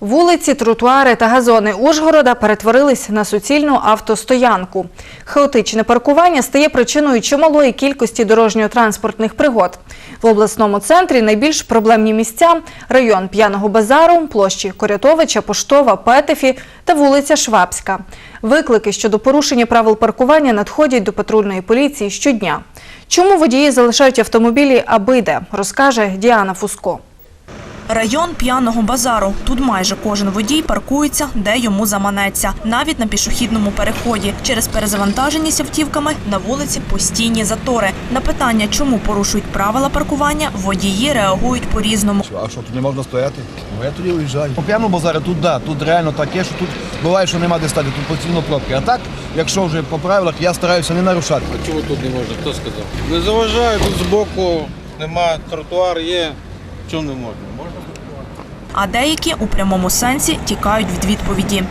Вулиці, тротуари та газони Ужгорода перетворились на суцільну автостоянку. Хаотичне паркування стає причиною чималої кількості дорожньо-транспортних пригод. В обласному центрі найбільш проблемні місця – район П'яного базару, площі Корятовича, Поштова, Петефі та вулиця Швабська. Виклики щодо порушення правил паркування надходять до патрульної поліції щодня. Чому водії залишають автомобілі аби де, розкаже Діана Фуско. Район п'яного базару. Тут майже кожен водій паркується, де йому заманеться, навіть на пішохідному переході. Через перезавантаженість автівками на вулиці постійні затори. На питання, чому порушують правила паркування, водії реагують по-різному. А що, тут не можна стояти? Ну я тоді уїжджаю. По п'яному базарі тут да, тут реально таке, що тут буває, що нема де стати, тут постійно пробки. А так, якщо вже по правилах, я стараюся не нарушати. А чого тут не можна? Хто сказав? Не заважаю, тут збоку нема тротуар є. Чому не можна? А деякі у прямому сенсі тікають від відповіді.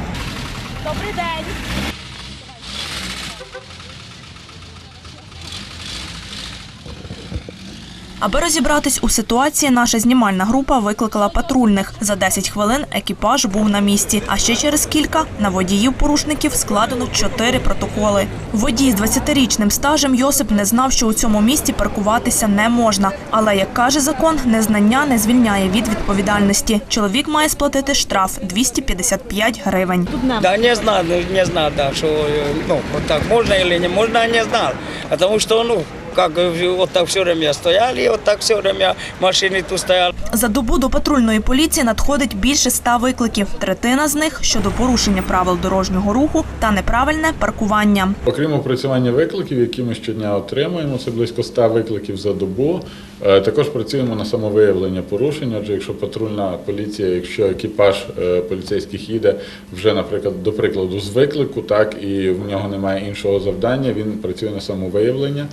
Аби розібратись у ситуації, наша знімальна група викликала патрульних. За 10 хвилин екіпаж був на місці. А ще через кілька на водіїв порушників складено 4 протоколи. Водій з 20-річним стажем Йосип не знав, що у цьому місті паркуватися не можна. Але, як каже закон, незнання не звільняє від відповідальності. Чоловік має сплатити штраф 255 гривень. Да, не знал, ну, не знал, да, что, э, ну, так можно или не можно, а не знал. Потому что, ну, как вот так все время стояли, вот так все время машины тут стояли. За добу до патрульної поліції надходить більше ста викликів. Третина з них щодо порушення правил дорожнього руху та неправильне паркування. Окрім опрацювання викликів, які ми щодня отримуємо, це близько 100 викликів за добу. е, Також працюємо на самовиявлення порушень. Отже, якщо патрульна поліція, якщо екіпаж е, поліцейських їде вже, наприклад, до прикладу, з виклику, так і в нього немає іншого завдання, він працює на самовиявлення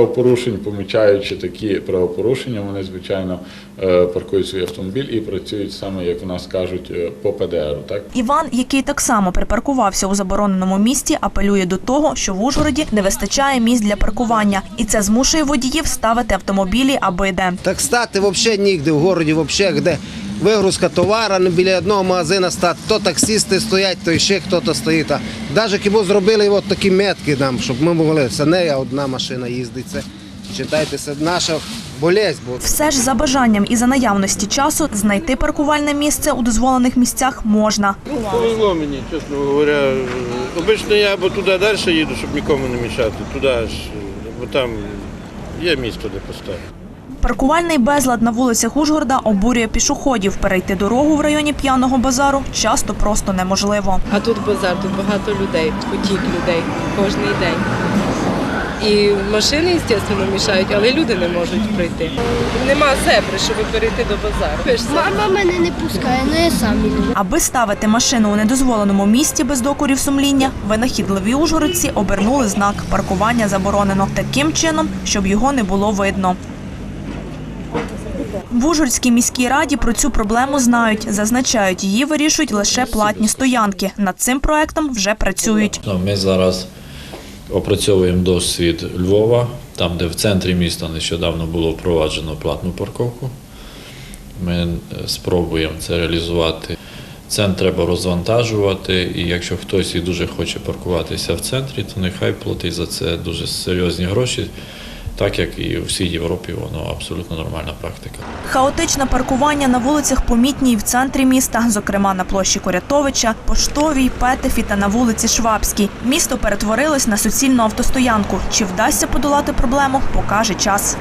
правопорушень, помічаючи такі правопорушення, вони звичайно е, паркують свій автомобіль і працюють саме, як в нас кажуть, е, по ПДРу. Так Іван, який так само припаркувався у забороненому місті, апелює до того, що в Ужгороді не вистачає місць для паркування, і це змушує водіїв ставити автомобілі аби де. Так стати взагалі нігде в городі, взагалі, де вигрузка товара, біля одного магазина стати. То таксисти стоять, то ще хтось стоїть. Навіть хіба зробили от такі метки нам, щоб ми могли, це не одна машина їздить. Це, читайте, це наша болезнь. Бо Все ж за бажанням і за наявності часу знайти паркувальне місце у дозволених місцях можна. Ну, повезло мені, чесно говоря. Обично я або туди далі їду, щоб нікому не мішати. Туди ж, бо там є місто, де поставити. Паркувальний безлад на вулицях Ужгорода обурює пішоходів. Перейти дорогу в районі п'яного базару часто просто неможливо. А тут базар, тут багато людей, потік людей кожен день. І машини, звісно, мішають, але люди не можуть пройти. Нема зебри, щоб перейти до базару. Мама мене не пускає, але я сам іду. Аби ставити машину у недозволеному місці без докорів сумління, винахідливі ужгородці обернули знак паркування заборонено таким чином, щоб його не було видно. В Ужгородській міській раді про цю проблему знають. Зазначають, її вирішують лише платні стоянки. Над цим проектом вже працюють. Ну, Ми зараз опрацьовуємо досвід Львова, там, де в центрі міста нещодавно було впроваджено платну парковку. Ми е, спробуємо це реалізувати. Центр треба розвантажувати, і якщо хтось і дуже хоче паркуватися в центрі, то нехай платить за це дуже серйозні гроші, так як і у всій Європі воно абсолютно нормальна практика. Хаотичне паркування на вулицях помітні і в центрі міста, зокрема на площі Корятовича, Поштовій, Петефі та на вулиці Швабській. Місто перетворилось на суцільну автостоянку. Чи вдасться подолати проблему, покаже час.